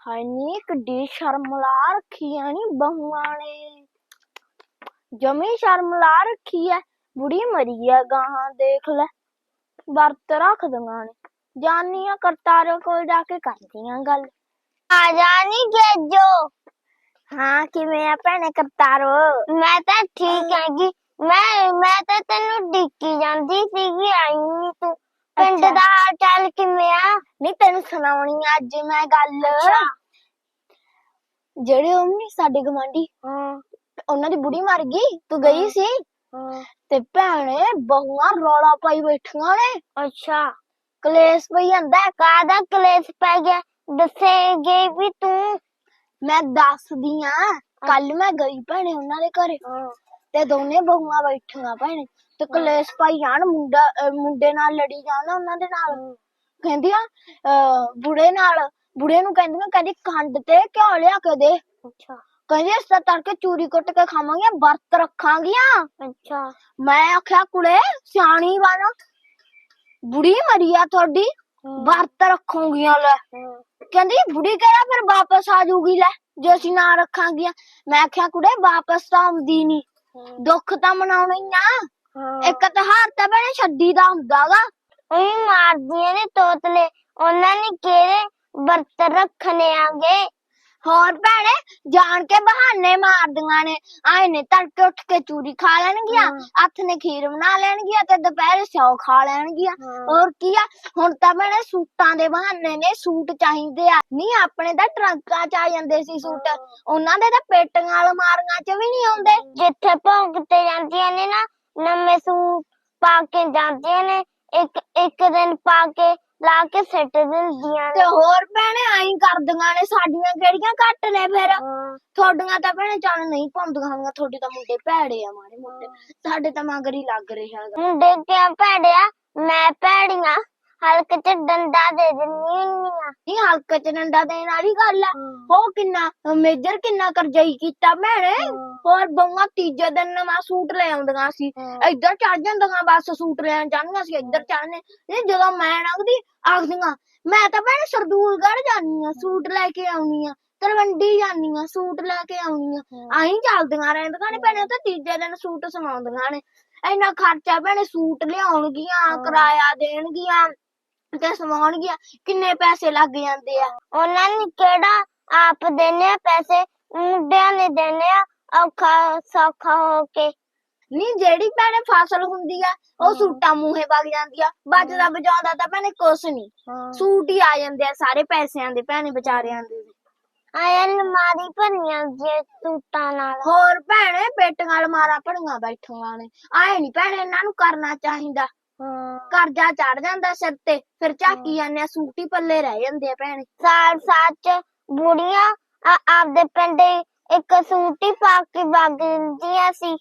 ਹਾਏ ਨੀ ਕਿੱਡੀ ਸ਼ਰਮ ਲਾ ਰੱਖੀ ਆ ਨੀ ਬਹੂਆਂ ਨੇ। ਜਮੀ ਸ਼ਰਮ ਲਾ ਰੱਖੀ ਐ ਬੁੜੀ ਮਰੀ ਆ ਗਾਹਾਂ ਦੇਖ ਲੈ। ਵਰਤ ਰੱਖ ਦੰਗਾ ਨੇ ਜਾਨੀਆਂ ਕਰਤਾਰੋ ਕੋਲ ਜਾ ਕੇ ਕਰਦੀਆਂ ਗੱਲ। ਆ ਜਾਨੀ ਗੇਜੋ ਹਾਂ ਕਿਵੇਂ ਆ ਭੈਣੇ ਕਰਤਾਰੋ? ਮੈਂ ਤਾਂ ਠੀਕ ਹੈਗੀ। ਮੈਂ ਮੈਂ ਤਾਂ ਤੈਨੂੰ ਡਿੱਕੀ ਜਾਂਦੀ ਸੀਗੀ ਆਈ ਨੀ ਤੂੰ। ਪਿੰਡ ਦਾ ਹਾਲ ਚਾਲ ਕਿਵੇਂ ਨਹੀਂ ਤੈਨੂੰ ਸੁਣਾਉਣੀ ਆ ਅੱਜ ਮੈਂ ਗੱਲ। ਜਿਹੜੇ ਉਹ ਨੀ ਸਾਡੇ ਗਵਾਂਢੀ ਉਹਨਾਂ ਦੀ ਬੁੜੀ ਮਰ ਗਈ ਤੂੰ ਗਈ ਸੀ? ਤੇ ਭੈਣੇ ਬਹੂਆਂ ਰੌਲਾ ਪਾਈ ਬੈਠੀਆਂ ਨੇ। ਅੱਛਾ। ਕਲੇਸ਼ ਪਈ ਜਾਂਦਾ ਕਾਹਦਾ ਕਲੇਸ਼ ਪੈ ਗਿਆ? ਦੱਸੇਗੇ ਵੀ ਤੂੰ। ਮੈਂ ਦੱਸਦੀ ਆ ਕੱਲ ਮੈਂ ਗਈ ਭੈਣੇ ਉਹਨਾਂ ਦੇ ਘਰੇ। ਤੇ ਦੋਨੇ ਬਹੂਆਂ ਬੈਠੀਆਂ ਭੈਣੇ। ਤੇ ਕਲੇਸ਼ ਪਾਈ ਜਾਣ ਮੁੰਡਾ ਅਹ ਮੁੰਡੇ ਨਾਲ ਲੜੀ ਜਾਣ ਉਹਨਾਂ ਦੇ ਨਾਲ। ਕਹਿੰਦੀਆਂ ਅਹ ਬੁੜੇ ਨਾਲ ਬੁੜੇ ਨੂੰ ਕਹਿੰਦੀਆਂ ਕਹਿੰਦੀ ਖੰਡ ਤੇ ਘਿਓ ਲਿਆ ਕੇ ਦੇ। ਅੱਛਾ। ਕਹਿੰਦੀ ਅਸੀਂ ਤਾਂ ਤੜਕੇ ਚੂਰੀ ਕੁੱਟ ਕੇ ਖਾਵਾਂਗੀਆਂ ਵਰਤ ਰੱਖਾਂਗੀਆਂ। ਅੱਛਾ। ਮੈਂ ਆਖਿਆ ਕੁੜੇ ਸਿਆਣੀ ਬਣ। ਬੁੜੀ ਮਰੀ ਆ ਤੁਹਾਡੀ ਵਰਤ ਰੱਖੋਗੀਆਂ ਲੈ। ਕਹਿੰਦੀ ਬੁੜੀ ਕਿਹੜਾ ਫਿਰ ਵਾਪਸ ਆ ਜਾਊਗੀ ਲੈ ਜੇ ਅਸੀਂ ਨਾ ਰੱਖਾਂਗੀਆਂ। ਮੈਂ ਆਖਿਆ ਕੁੜੇ ਵਾਪਸ ਤਾਂ ਆਉਂਦੀ ਨਹੀਂ ਦੁੱਖ ਤਾਂ ਮਨਾਉਣਾ ਹੀ ਆ। ਇੱਕ ਤਿਉਹਾਰ ਤਾਂ ਭੈਣੇ ਛੱਡੀ ਦਾ ਹੁੰਦਾਗਾ। ਉਹੀ ਮਾਰਦੀਆਂ ਨੇ ਤੋਤਲੇ। ਉਹਨਾਂ ਨੇ ਕਿਹੜੇ ਵਰਤ ਰੱਖਣੇ ਆਗੇ? ਹੋਰ ਭੈਣੇ ਜਾਣ ਕੇ ਬਹਾਨੇ ਮਾਰਦੀਆਂ ਨੇ। ਆਏ ਨੇ ਤੜਕੇ ਉੱਠ ਕੇ ਚੂਰੀ ਖਾ ਲੈਣਗੀਆਂ ਹੱਥ ਨੇ ਖੀਰ ਬਣਾ ਲੈਣਗੀਆਂ ਤੇ ਦੁਪਹਿਰੇ ਸਿਓ ਖਾ ਲੈਣਗੀਆਂ। ਹੋਰ ਕੀ ਆ? ਹੁਣ ਤਾਂ ਭੈਣੇ ਸੂਟਾਂ ਦੇ ਬਹਾਨੇ ਨੇ ਸੂਟ ਚਾਹੀਦੇ ਆ। ਨਹੀਂ ਆਪਣੇ ਤਾਂ ਟਰੰਕਾਂ ਚ ਆ ਜਾਂਦੇ ਸੀ ਸੂਟ। ਉਹਨਾਂ ਦੇ ਤਾਂ ਪੇਟੀਆਂ ਅਲਮਾਰੀਆਂ ਚ ਵੀ ਨਹੀਂ ਆਉਂਦੇ। ਜਿੱਥੇ ਭੌਂਕ ਤੇ ਜਾਂਦੀਆਂ ਨੇ ਨਾ ਨਵੇਂ ਸੂਟ ਪਾ ਕੇ ਜਾਂਦੀਆਂ ਨੇ। ਇੱਕ ਇੱਕ ਦਿਨ ਪਾ ਕੇ ਲਾ ਕੇ ਸਿੱਟ ਦਿੰਦੀਆਂ ਨੇ। ਤੇ ਹੋਰ ਭੈਣੇ ਆਈ ਕਰਦੀਆਂ ਨੇ ਸਾਡੀਆਂ ਕਿਹੜੀਆਂ ਘੱਟ ਨੇ ਫਿਰ? ਤੁਹਾਡੀਆਂ ਤਾਂ ਭੈਣੇ ਚੱਲ ਨਹੀਂ ਪਾਉਂਦੀਆਂ ਹੋਈਆਂ ਤੁਹਾਡੇ ਤਾਂ ਮੁੰਡੇ ਭੈੜੇ ਆ ਮਾੜੇ ਮੋਟੇ। ਸਾਡੇ ਤਾਂ ਮਗਰ ਹੀ ਲੱਗ ਰਿਹਾ ਹੈਗਾ। ਮੁੰਡੇ ਕਿਉਂ ਭੈੜਿਆ ਮੈਂ ਭੈੜੀਆਂ ਹਲਕ ਚ ਡੰਡਾ ਦੇ ਦਿੰਨੀ ਹੁੰਨੀ ਆ। ਨਹੀਂ ਹਲਕ ਚ ਡੰਡਾ ਦੇਣ ਵਾਲੀ ਗੱਲ ਆ। ਉਹ ਕਿੰਨਾ ਮੇਜਰ ਕਿੰਨਾ ਕਰਜਾਈ ਕੀਤਾ ਭੈਣੇ। ਹੋਰ ਬੰਗਾ ਤੀਜੇ ਦਿਨ ਨਵਾਂ ਸੂਟ ਲੈ ਆਉਂਦੀਆਂ ਸੀ। ਇੱਧਰ ਚੜ ਜਾਂਦੀਆਂ ਬਸ ਸੂਟ ਲੈਣ ਜਾਂਦੀਆਂ ਸੀ ਇੱਧਰ ਚੜਨੇ ਨਹੀਂ ਜਦੋਂ ਮੈਂ ਲੰਘਦੀ ਆਖਦੀਆਂ ਮੈਂ ਤਾਂ ਭੈਣੇ ਸਰਦੂਲਗੜ੍ਹ ਜਾਨੀ ਆ ਸੂਟ ਲੈ ਕੇ ਆਉਣੀ ਆ। ਤਲਵੰਡੀ ਜਾਨੀ ਆ ਸੂਟ ਲੈ ਕੇ ਆਉਣੀ ਆ। ਆਹੀਂ ਚੱਲਦੀਆਂ ਰਹਿੰਦੀਆਂ ਨੇ ਭੈਣੇ ਤਾਂ ਤੀਜੇ ਦਿਨ ਸੂਟ ਸਮਾਉਂਦੀਆਂ ਨੇ। ਇੰਨਾ ਖਰਚਾ ਭੈਣੇ ਸੂਟ ਲਿਆਉਣਗੀਆਂ ਕਿਰਾਇਆ ਦੇਣਗੀਆਂ। ਤੇ ਸਮਾਉਣਗੀਆਂ ਕਿੰਨੇ ਪੈਸੇ ਲੱਗ ਜਾਂਦੇ ਆ? ਉਹਨਾਂ ਨੇ ਕਿਹੜਾ ਆਪ ਦੇਣੇ ਆ ਪੈਸੇ? ਮੁੰਡਿਆਂ ਨੇ ਦੇਣੇ ਆ ਔਖਾ ਸੌਖਾ ਹੋ ਕੇ। ਨਹੀਂ ਜਿਹੜੀ ਭੈਣੇ ਫਸਲ ਹੁੰਦੀ ਆ ਉਹ ਸੂਟਾਂ ਮੂਹੇ ਵਗ ਜਾਂਦੀ ਆ। ਬਚਦਾ ਬਚਾਉਂਦਾ ਤਾਂ ਭੈਣੇ ਕੁਛ ਨਹੀਂ ਸੂਟ ਹੀ ਆ ਜਾਂਦੇ ਆ ਸਾਰੇ ਪੈਸਿਆਂ ਦੇ ਭੈਣੇ ਵਿਚਾਰਿਆਂ ਦੇ। ਆਇਆ ਅਲਮਾਰੀ ਭਰੀਆਂ ਜੇ ਸੂਟਾਂ ਨਾਲ। ਹੋਰ ਭੈਣੇ ਪੇਟੀਆਂ ਅਲਮਾਰਾਂ ਭਰੀਆਂ ਬੈਠੀਆਂ ਨੇ। ਆਏ ਨਹੀਂ ਭੈਣੇ ਇਹਨਾਂ ਨੂੰ ਕਰਨਾ ਚਾਹੀਦਾ। ਕਰਜ਼ਾ ਚੜ ਜਾਂਦਾ ਸਿਰ ਤੇ ਫਿਰ ਝਾਕੀ ਜਾਂਦੇ ਆ ਸੂਟ ਹੀ ਪੱਲੇ ਰਹਿ ਜਾਂਦੇ ਆ ਭੈਣੇ। ਸਾਲ ਸੱਚ ਬੁੜੀਆਂ ਆ- ਆਪਦੇ ਪਿੰਡ ਇੱਕ ਸੂਟ ਹੀ ਪਾ ਕੇ ਵਗ ਜਾਂਦੀਆਂ ਸੀ।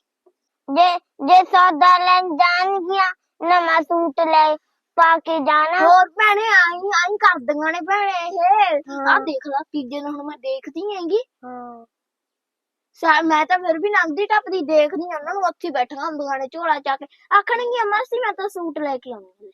ਜੇ ਜੇ ਸੌਦਾ ਲੈਣ ਜਾਣਗੀਆਂ ਨਵਾਂ ਸੂਟ ਲੈ ਪਾ ਕੇ ਜਾਣਾ। ਹੋਰ ਭੈਣੇ ਆਈ ਆਈ ਕਰਦੀਆਂ ਨੇ ਭੈਣੇ ਇਹ। ਆ ਦੇਖ ਲੈ ਤੀਜੇ ਨੂੰ ਹੁਣ ਮੈਂ ਦੇਖਦੀ ਹੈਗੀ। ਸਾ ਮੈਂ ਤਾਂ ਫਿਰ ਵੀ ਲੰਘਦੀ ਟੱਪਦੀ ਦੇਖਦੀ ਆ ਉਹਨਾਂ ਨੂੰ ਉੱਥੇ ਹੀ ਬੈਠੀਆਂ ਹੁੰਦੀਆਂ ਨੇ ਝੋਲਾ ਚੱਕ ਕੇ। ਆਖਣਗੀਆਂ ਮਾਸੀ ਮੈਂ ਤਾਂ ਸੂਟ ਲੈ ਕੇ ਆਉਂਗੀ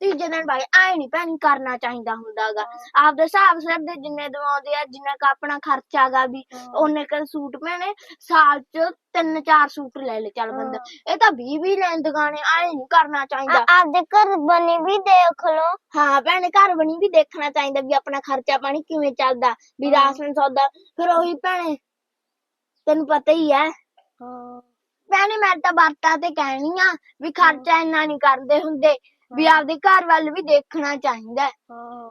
ਤੀਜੇ ਦਿਨ ਬਾਈ ਆਏ ਨਹੀਂ ਭੈਣੀ ਕਰਨਾ ਚਾਹੀਦਾ ਹੁੰਦਾਗਾ। ਆਪਦੇ ਹਿਸਾਬ ਸਿਰ ਦੇ ਜਿੰਨੇ ਦਵਾਉਂਦੇ ਆ ਜਿੰਨਾ ਕ ਆਪਣਾ ਖਰਚਾਗਾ ਵੀ ਉਹਨੇ ਕ ਸੂਟ ਭੈਣੇ ਸਾਲ ਚ ਤਿੰਨ ਚਾਰ ਸੂਟ ਲੈ ਲੈ ਚੱਲ ਬੰਦਾ। ਇਹ ਤਾਂ 20 20 ਲੈਂਦੀਆਂ ਨੇ ਆਏ ਨਹੀਂ ਕਰਨਾ ਚਾਹੀਦਾ। ਆਪਦੇ ਘਰ ਬਣੀ ਵੀ ਦੇਖ ਲਓ। ਹਾਂ ਭੈਣੇ ਘਰ ਬਣੀ ਵੀ ਦੇਖਣਾ ਚਾਹੀਦਾ ਵੀ ਆਪਣਾ ਖਰਚਾ ਪਾਣੀ ਕਿਵੇਂ ਚੱਲਦਾ ਵੀ ਰਾਸ਼ਨ ਸੌਦਾ। ਫਿਰ ਉਹੀ ਭੈਣੇ ਤੈਨੂੰ ਪਤਾ ਹੀ ਹੈ। ਭੈਣੇ ਮੈਂ ਤਾਂ ਬਾਤਾਂ ਤੇ ਕਹਿਣੀ ਆ ਵੀ ਖਰਚਾ ਇੰਨਾ ਨਹੀਂ ਕਰਦੇ ਹੁੰਦੇ ਵੀ ਆਪਦੇ ਘਰ ਵੱਲ ਵੀ ਦੇਖਣਾ ਚਾਹੀਦਾ। ਹੈ।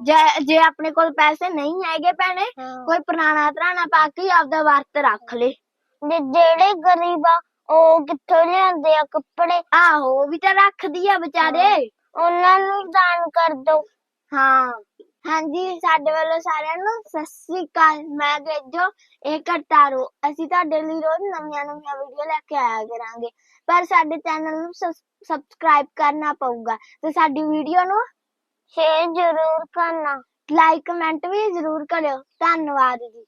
ਜੇ ਜੇ ਆਪਣੇ ਕੋਲ ਪੈਸੇ ਨਹੀਂ ਹੈਗੇ ਭੈਣੇ ਕੋਈ ਪੁਰਾਣਾ ਧਰਾਣਾ ਪਾ ਕੇ ਆਪਦਾ ਵਰਤ ਰੱਖ ਲੇ। ਜਿਹੜੇ ਗਰੀਬ ਆ ਉਹ ਕਿੱਥੋਂ ਲਿਆਂਦੇ ਆ ਕੱਪੜੇ? ਆਹੋ ਉਹ ਵੀ ਤਾਂ ਰੱਖਦੀ ਆ ਵਿਚਾਰੇ। ਉਹਨਾਂ ਨੂੰ ਦਾਨ ਕਰ ਦੋ। ਹਾਂ। ਹਾਂਜੀ, ਸਾਡੇ ਵੱਲੋਂ ਸਾਰਿਆਂ ਨੂੰ ਸਤਿ ਸ੍ਰੀ ਅਕਾਲ। ਮੈਂ ਗੇਜੋ ਇਹ ਕਰਤਾਰੋ। ਅਸੀਂ ਤੁਹਾਡੇ ਲਈ ਰੋਜ਼ ਨਵੀਆਂ ਨਵੀਆਂ ਵੀਡੀਓ ਲੈ ਕੇ ਆਇਆ ਕਰਾਂਗੇ। ਪਰ ਸਾਡੇ ਚੈਨਲ ਨੂੰ ਸਬਸਕ੍ਰਾਈਬ ਕਰਨਾ ਪਊਗਾ। ਤੇ ਸਾਡੀ ਵੀਡੀਓ ਨੂੰ ਸ਼ੇਅਰ ਜ਼ਰੂਰ ਕਰਨਾ। ਲਾਈਕ ਕਮੈਂਟ ਵੀ ਜ਼ਰੂਰ ਕਰਿਓ। ਧੰਨਵਾਦ ਜੀ।